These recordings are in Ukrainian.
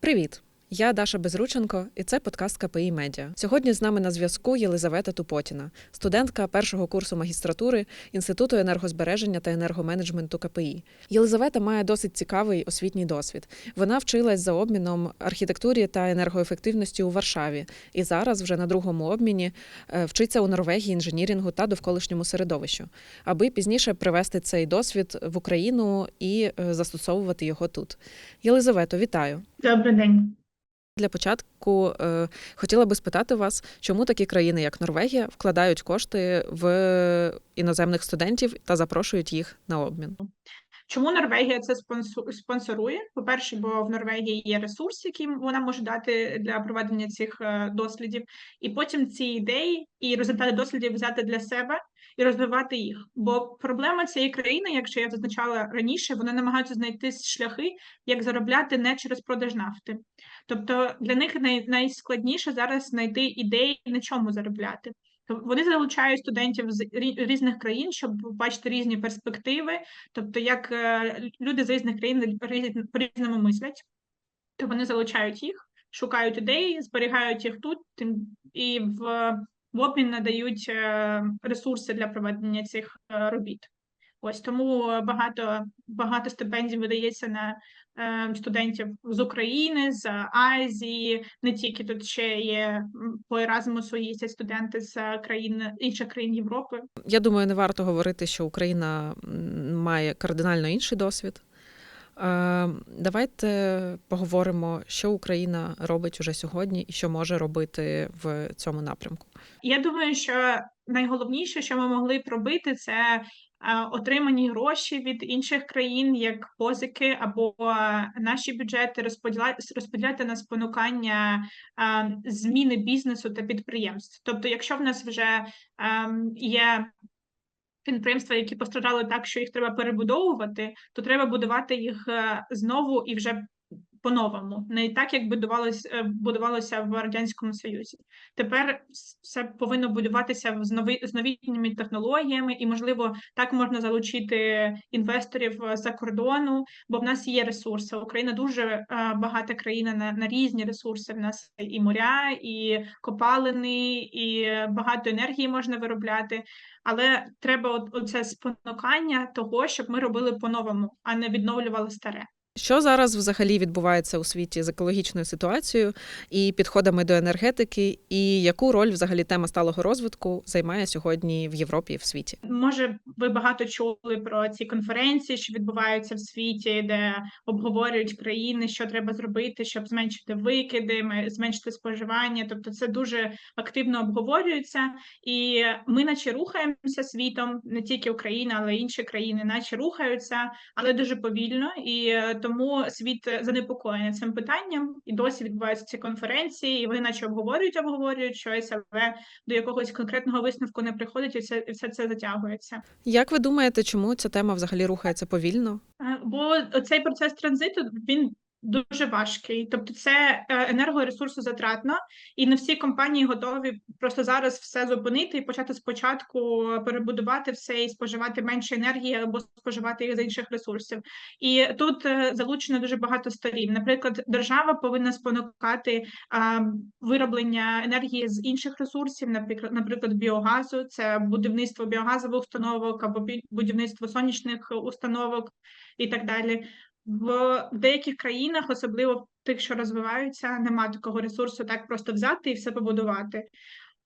Привіт! Я Даша Безрученко, і це подкаст КПІ Медіа. Сьогодні з нами на зв'язку Єлизавета Тупотіна, студентка першого курсу магістратури Інституту енергозбереження та енергоменеджменту КПІ. Єлизавета має досить цікавий освітній досвід. Вона вчилась за обміном архітектурі та енергоефективності у Варшаві, і зараз, вже на другому обміні, е, вчиться у Норвегії інженірінгу та довколишньому середовищу, аби пізніше привести цей досвід в Україну і е, застосовувати його тут. Єлизавето, вітаю! Добрий день. Для початку е, хотіла би спитати вас, чому такі країни, як Норвегія, вкладають кошти в іноземних студентів та запрошують їх на обмін? Чому Норвегія це спонсорує? По-перше, бо в Норвегії є ресурс, який вона може дати для проведення цих е, дослідів, і потім ці ідеї і результати дослідів взяти для себе і розвивати їх. Бо проблема цієї країни, якщо я зазначала раніше, вони намагаються знайти шляхи, як заробляти не через продаж нафти. Тобто для них най- найскладніше зараз знайти ідеї, на чому заробляти. Вони залучають студентів з рі- різних країн, щоб бачити різні перспективи, тобто як е, люди з різних країн різ- по-різному мислять, то вони залучають їх, шукають ідеї, зберігають їх тут, і в, в обмін надають е, ресурси для проведення цих е, робіт. Ось тому багато багато стипендій видається на е, студентів з України, з Азії, не тільки тут ще є по Еразмусу їздять студенти з країн інших країн Європи. Я думаю, не варто говорити, що Україна має кардинально інший досвід. Е, Давайте поговоримо, що Україна робить уже сьогодні і що може робити в цьому напрямку. Я думаю, що найголовніше, що ми могли б робити, це е, отримані гроші від інших країн, як позики або е, наші бюджети розподіляти на спонукання е, зміни бізнесу та підприємств. Тобто, якщо в нас вже ем, є підприємства, які постраждали так, що їх треба перебудовувати, то треба будувати їх е, знову і вже по-новому, не так, як будувалося, е, будувалося в Радянському Союзі. Тепер все повинно будуватися з нови, з новітніми технологіями, і, можливо, так можна залучити інвесторів е, за кордону, бо в нас є ресурси. Україна дуже е, багата країна на, на різні ресурси. В нас і моря, і копалини, і багато енергії можна виробляти. Але треба оце спонукання того, щоб ми робили по-новому, а не відновлювали старе. Що зараз взагалі відбувається у світі з екологічною ситуацією і підходами до енергетики, і яку роль взагалі тема сталого розвитку займає сьогодні в Європі і в світі? Може, ви багато чули про ці конференції, що відбуваються в світі, де обговорюють країни, що треба зробити, щоб зменшити викиди, ме- зменшити споживання. Тобто, це дуже активно обговорюється, і ми, наче рухаємося світом, не тільки Україна, але й інші країни, наче рухаються, але дуже повільно. І е, тому світ занепокоєний цим питанням. І досі відбуваються ці конференції, і вони, наче обговорюють, обговорюють щось, але до якогось конкретного висновку не приходить, і все, і все це затягується. Як ви думаєте, чому ця тема взагалі рухається повільно? Е, Бо цей процес транзиту він дуже важкий. Тобто, це е, енергоресурсозатратно, і не всі компанії готові просто зараз все зупинити і почати спочатку перебудувати все і споживати менше енергії або споживати їх з інших ресурсів. І тут е, залучено дуже багато сторін. Наприклад, держава повинна спонукати а, вироблення енергії з інших ресурсів, наприклад, наприклад, біогазу, це будівництво біогазових установок або будівництво сонячних установок і так далі. В деяких країнах, особливо в тих, що розвиваються, нема такого ресурсу так просто взяти і все побудувати.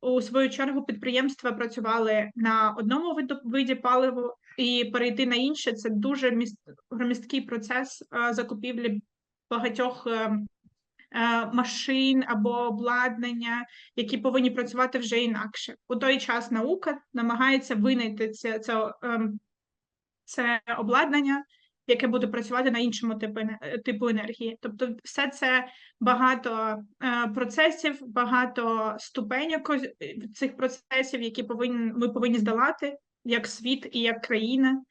У свою чергу підприємства працювали на одному виді паливу, і перейти на інше це дуже міст, громісткий процес е, закупівлі багатьох е, е, машин або обладнання, які повинні працювати вже інакше. У той час наука намагається винайти це, це, ем, це обладнання, яке буде працювати на іншому типу, е, типу енергії. Тобто, все це багато е, процесів, багато ступеньок е, цих процесів, які повинні ми повинні здолати як світ і як країна.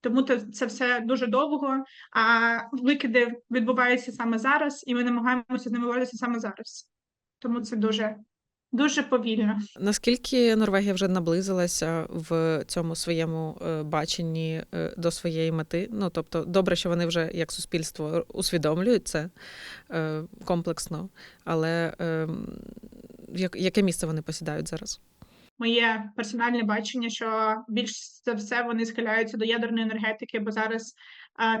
Тому то це все дуже довго, а викиди відбуваються саме зараз, і ми намагаємося з ними боротися саме зараз. Тому це дуже Дуже повільно. Наскільки Норвегія вже наблизилася в цьому своєму е, баченні е, до своєї мети? Ну тобто, добре, що вони вже як суспільство усвідомлюють це е, комплексно, але е, яке місце вони посідають зараз? Моє персональне бачення, що більш за все вони схиляються до ядерної енергетики, бо зараз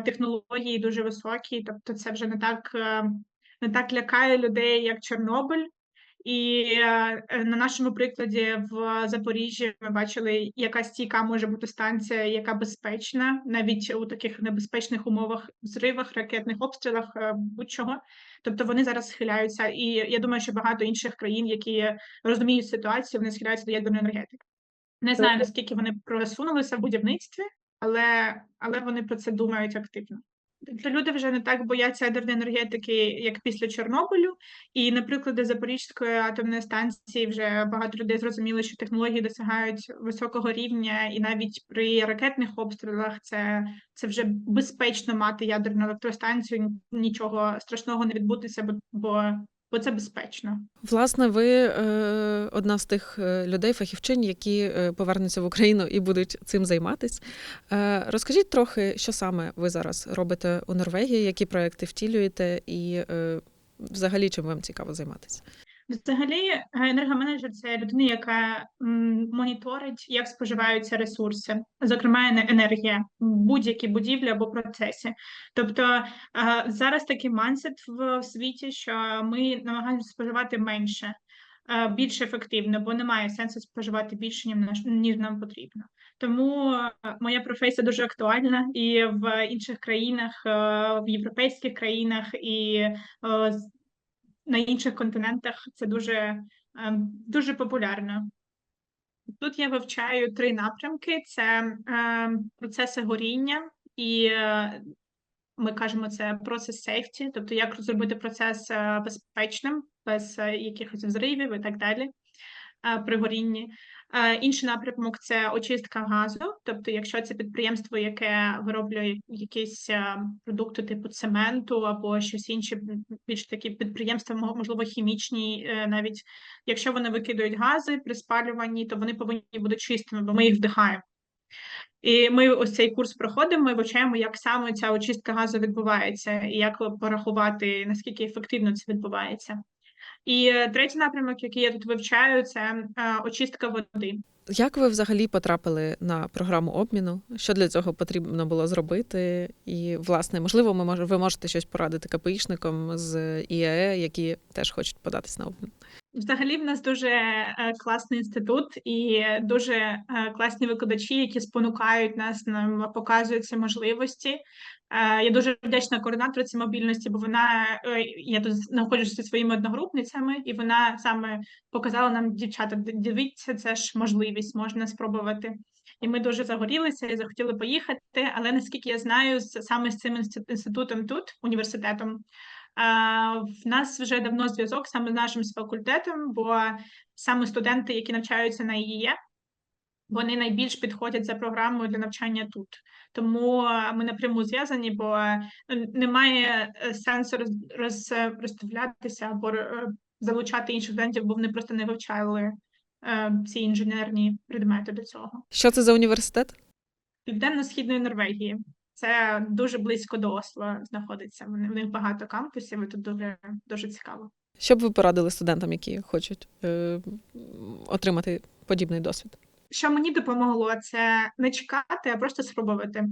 технології дуже високі, тобто це вже не так, е, не так лякає людей, як Чорнобиль. І е, е, на нашому прикладі в Запоріжжі ми бачили, яка стійка може бути станція, яка безпечна, навіть у таких небезпечних умовах, взривах, ракетних обстрілах, е, будь-чого. Тобто вони зараз схиляються, і я думаю, що багато інших країн, які розуміють ситуацію, вони схиляються до ядерної енергетики. Не знаю наскільки вони просунулися в будівництві, але, але вони про це думають активно. Люди вже не так бояться ядерної енергетики, як після Чорнобилю. І, наприклад, Запорізької атомної станції вже багато людей зрозуміли, що технології досягають високого рівня, і навіть при ракетних обстрілах це, це вже безпечно мати ядерну електростанцію. Нічого страшного не відбутися, бо, бо, бо це безпечно. Власне, ви е, одна з тих е, людей, фахівчинь, які е, повернуться в Україну і будуть цим займатись. Розкажіть трохи, що саме ви зараз робите у Норвегії, які проекти втілюєте, і взагалі чим вам цікаво займатися? Взагалі, енергоменеджер це людина, яка моніторить, як споживаються ресурси, зокрема енергія будь-якій будівлі або процесі. Тобто е, зараз такий майндсет в світі, що ми намагаємося споживати менше, е, більш ефективно, бо немає сенсу споживати більше, ніж нам потрібно. Тому е, моя професія дуже актуальна і в інших країнах, в європейських країнах і на інших континентах це дуже, ем, дуже популярно. Тут я вивчаю три напрямки: це ем, процеси горіння, і е, ми кажемо це процес safety, тобто як зробити процес е, безпечним, без е, якихось взривів і так далі при горінні. Інший напрямок це очистка газу. Тобто, якщо це підприємство, яке вироблює якісь е, продукти типу цементу або щось інше, більш такі підприємства, мо- можливо, хімічні, е, навіть якщо вони викидують гази при спалюванні, то вони повинні бути чистими, бо ми їх вдихаємо. І ми ось цей курс проходимо і вивчаємо, як саме ця очистка газу відбувається, і як порахувати, наскільки ефективно це відбувається. І е, третій напрямок, який я тут вивчаю, це очистка води. Як ви взагалі потрапили на програму обміну? Що для цього потрібно було зробити? І, власне, можливо, ми мож, ви можете щось порадити КПІшникам з ІАЕ, які теж хочуть податись на обмін. Взагалі, в нас дуже е, класний інститут і дуже е, класні викладачі, які спонукають нас, нам показують ці можливості. Е, Я дуже вдячна координаторці мобільності, бо вона я тут знаходжуся зі своїми одногрупницями, і вона саме показала нам, дівчата, дивіться, це ж можливість, можна спробувати. І ми дуже загорілися і захотіли поїхати. Але наскільки я знаю, саме з цим інсти- інститутом тут, університетом, В нас вже давно зв'язок саме з нашим з факультетом, бо саме студенти, які навчаються на ІЄ, вони найбільш підходять за програмою для навчання тут. Тому е, ми напряму зв'язані, бо е, немає е, сенсу роз, роз, розставлятися або е, залучати інших студентів, бо вони просто не вивчали е, ці інженерні предмети до цього. Що це за університет? Південно-східної Норвегії. Це дуже близько до Осло знаходиться. В них багато кампусів, і тут дуже дуже цікаво. Що б ви порадили студентам, які хочуть е, отримати подібний досвід? Що мені допомогло, це не чекати, а просто спробувати.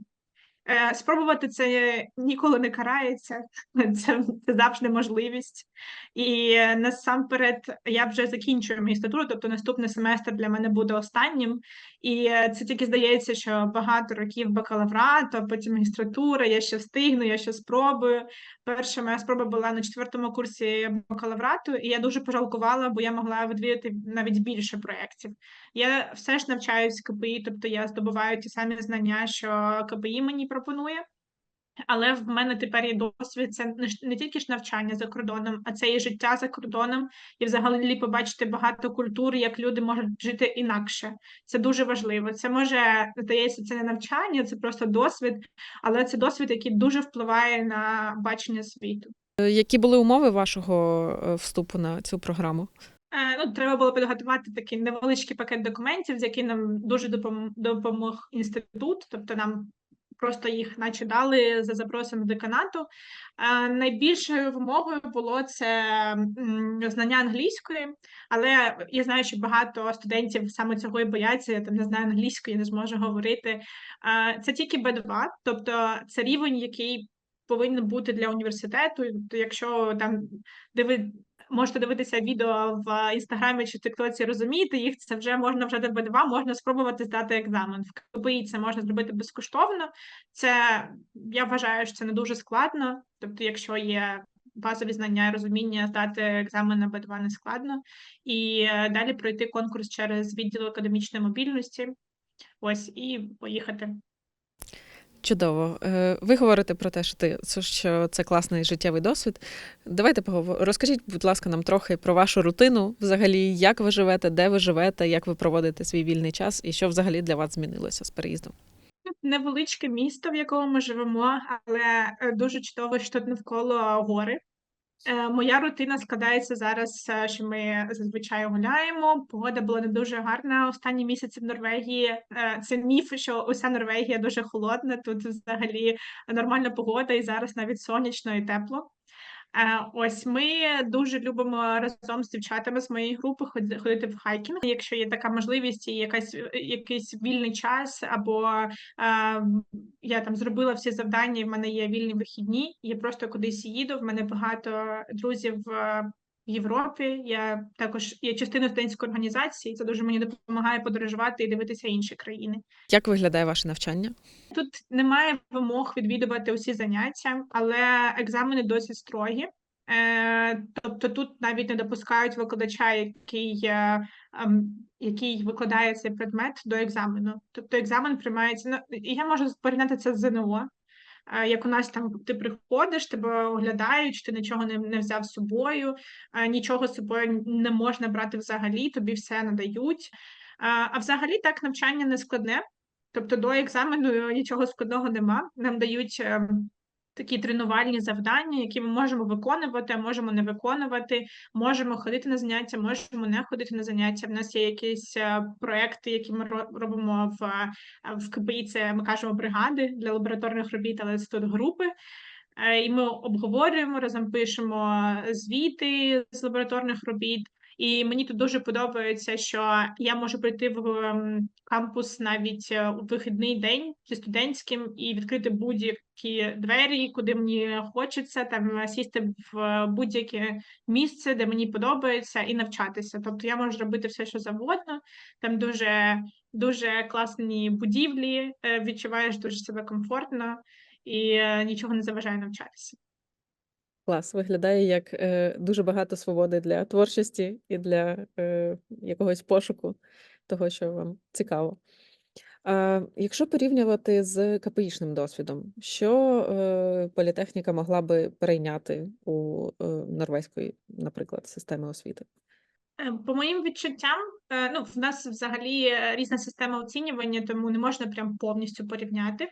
Е, Спробувати це ніколи не карається, це, це завжди можливість. І насамперед я вже закінчую магістратуру, тобто наступний семестр для мене буде останнім. І е, це тільки здається, що багато років бакалаврату, потім магістратура, я ще встигну, я ще спробую. Перша моя спроба була на четвертому курсі бакалаврату, і я дуже пожалкувала, бо я могла відвідати навіть більше проєктів. Я все ж навчаюсь КПІ, тобто я здобуваю ті самі знання, що КПІ мені пропонує. Але в мене тепер є досвід. Це не, тільки ж навчання за кордоном, а це і життя за кордоном, і взагалі побачити багато культур, як люди можуть жити інакше. Це дуже важливо. Це може здається, це не навчання, це просто досвід, але це досвід, який дуже впливає на бачення світу. Е, Які були умови вашого е, вступу на цю програму? Е, Ну, треба було підготувати такий невеличкий пакет документів, з яким нам дуже допом- допомог інститут. Тобто нам просто їх наче дали за запросом деканату. Е, Найбільшою вимогою було це знання англійської, але я знаю, що багато студентів саме цього і бояться. Я там не знаю англійської, не зможу говорити. Е, Це тільки B2, тобто це рівень, який повинен бути для університету. Якщо там диви, можете дивитися відео в інстаграмі чи тиктоці, розумієте їх, це вже можна вже до B2, можна спробувати здати екзамен. В КПІ це можна зробити безкоштовно. Це я вважаю, що це не дуже складно. Тобто, якщо є базові знання і розуміння, здати екзамен на B2 не складно. І е, далі пройти конкурс через відділ академічної мобільності. Ось і поїхати. Чудово. Е, Ви говорите про те, що ти що це класний життєвий досвід. Давайте поговоримо. Розкажіть, будь ласка, нам трохи про вашу рутину, взагалі, як ви живете, де ви живете, як ви проводите свій вільний час, і що взагалі для вас змінилося з переїздом. Невеличке місто, в якому ми живемо, але е, дуже чудово, що тут навколо гори. Е, Моя рутина складається зараз, е, що ми зазвичай гуляємо. Погода була не дуже гарна останні місяці в Норвегії. Е, Це міф, що уся Норвегія дуже холодна. Тут взагалі нормальна погода, і зараз навіть сонячно і тепло. Ось ми дуже любимо разом з дівчатами з моєї групи ходи- ходити в хайкінг. Якщо є така можливість і якась якийсь вільний час, або я там зробила всі завдання, і в мене є вільні вихідні. Я просто кудись їду. В мене багато друзів Європі. Я також є частиною студентської організації. Це дуже мені допомагає подорожувати і дивитися інші країни. Як виглядає ваше навчання? Тут немає вимог відвідувати усі заняття, але екзамени досить строгі. Е, тобто тут навіть не допускають викладача, який, е, ем, який викладає цей предмет до екзамену. Тобто екзамен приймається. Ну, я можу порівняти це з ЗНО. Як у нас там ти приходиш, тебе оглядають, ти нічого не, не взяв з собою, нічого з собою не можна брати взагалі, тобі все надають. А взагалі так навчання не складне. Тобто до екзамену нічого складного нема. Нам дають ем, такі тренувальні завдання, які ми можемо виконувати, а можемо не виконувати, можемо ходити на заняття, можемо не ходити на заняття. В нас є якісь е, проекти, які ми робимо в, е, в КПІ, це ми кажемо бригади для лабораторних робіт, але це тут групи. Е, І ми обговорюємо разом пишемо звіти з лабораторних робіт. І мені тут дуже подобається, що я можу прийти в ем, кампус навіть е, у вихідний день зі студентським і відкрити будь-які двері, куди мені хочеться, там е, сісти в е, будь-яке місце, де мені подобається, і навчатися. Тобто я можу робити все, що завгодно. Там дуже дуже класні будівлі, відчуваєш дуже себе комфортно і нічого не заважає навчатися. Клас виглядає як е, дуже багато свободи для творчості і для е, якогось пошуку того, що вам цікаво. А, якщо порівнювати з КПІшним досвідом, що е, політехніка могла би перейняти у е, норвезької, наприклад, системи освіти? Е, По моїм відчуттям, е, ну, в нас взагалі е, різна система оцінювання, тому не можна прям повністю порівняти.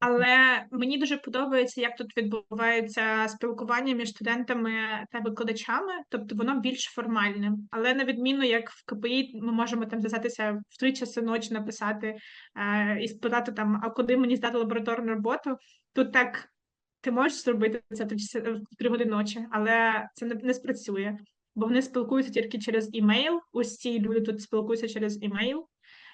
Але мені дуже подобається, як тут відбувається спілкування між студентами та викладачами, тобто воно більш формальне. Але на відміну як в КПІ, ми можемо там зв'язатися в три часи ночі, написати е, і спитати там, а куди мені здати лабораторну роботу. Тут так ти можеш зробити це в в три години ночі, але це не, не спрацює бо вони спілкуються тільки через імейл. Ці люди тут спілкуються через імейл,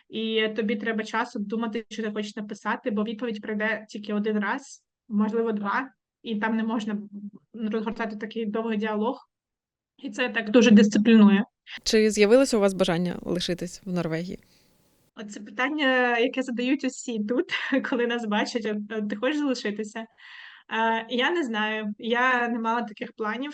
і тобі треба часу думати, що ти хочеш написати, бо відповідь прийде тільки один раз, можливо, два, і там не можна розгортати такий довгий діалог. І це так дуже дисциплінує. Чи з'явилося у вас бажання лишитись в Норвегії? Оце питання, яке задають усі тут, коли нас бачать. Ти хочеш залишитися? Е, Я не знаю, я не мала таких планів.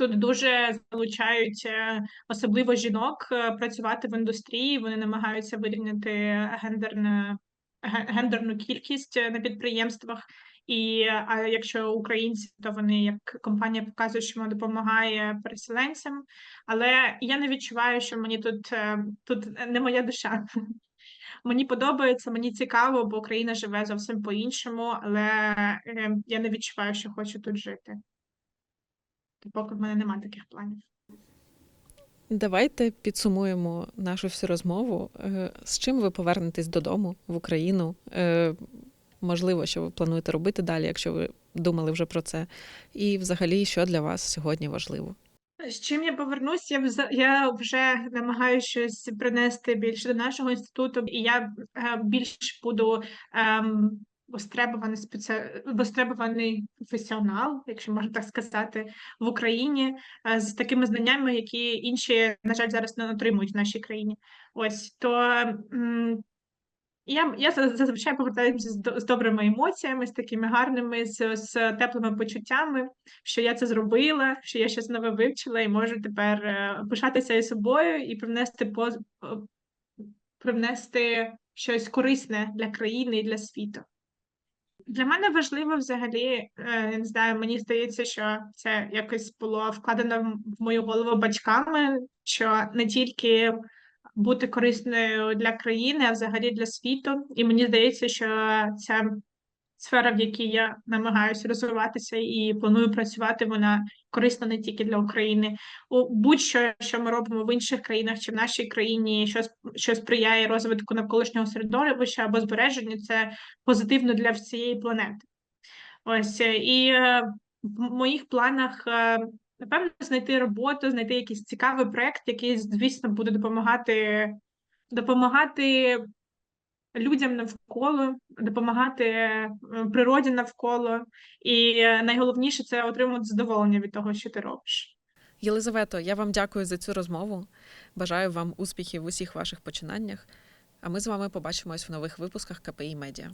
Тут дуже залучають е, особливо жінок е, працювати в індустрії. Вони намагаються вирівняти гендерне, гендерну кількість е, на підприємствах. І а якщо українці, то вони як компанія показують, що вона допомагає переселенцям. Але я не відчуваю, що мені тут, тут не моя душа. Мені подобається, мені цікаво, бо Україна живе зовсім по-іншому, але е, я не відчуваю, що хочу тут жити. То поки в мене немає таких планів. Давайте підсумуємо нашу всю розмову. Е, З чим ви повернетесь додому в Україну? Е, Можливо, що ви плануєте робити далі, якщо ви думали вже про це. І взагалі, що для вас сьогодні важливо? З чим я повернусь, я я вже намагаюся щось принести більше до нашого інституту, і я е, більш буду ем, востребуваний спеці... востребуваний професіонал, якщо можна так сказати, в Україні е, з такими знаннями, які інші, на жаль, зараз не отримують в нашій країні. Ось то я, я за- зазвичай повертаюся з, з добрими емоціями, з такими гарними, з, з теплими почуттями, що я це зробила, що я щось нове вивчила і можу тепер е, пишатися і собою і привнести поз, привнести щось корисне для країни і для світу. Для мене важливо взагалі, е, не знаю, мені здається, що це якось було вкладено в- мою голову батьками, що не тільки бути корисною для країни, а взагалі для світу. І мені здається, що ця сфера, в якій я намагаюся розвиватися і планую працювати, вона корисна не тільки для України. У будь-що, що ми робимо в інших країнах чи в нашій країні, що, що сприяє розвитку навколишнього середовища або збереженню, це позитивно для всієї планети. Ось е, і е, в моїх планах. е, Напевно, знайти роботу, знайти якийсь цікавий проект, який, звісно, буде допомагати, допомагати людям навколо, допомагати е, природі навколо, і найголовніше це отримати задоволення від того, що ти робиш. Єлизавето, я вам дякую за цю розмову. Бажаю вам успіхів в усіх ваших починаннях. А ми з вами побачимось в нових випусках КПІ Медіа.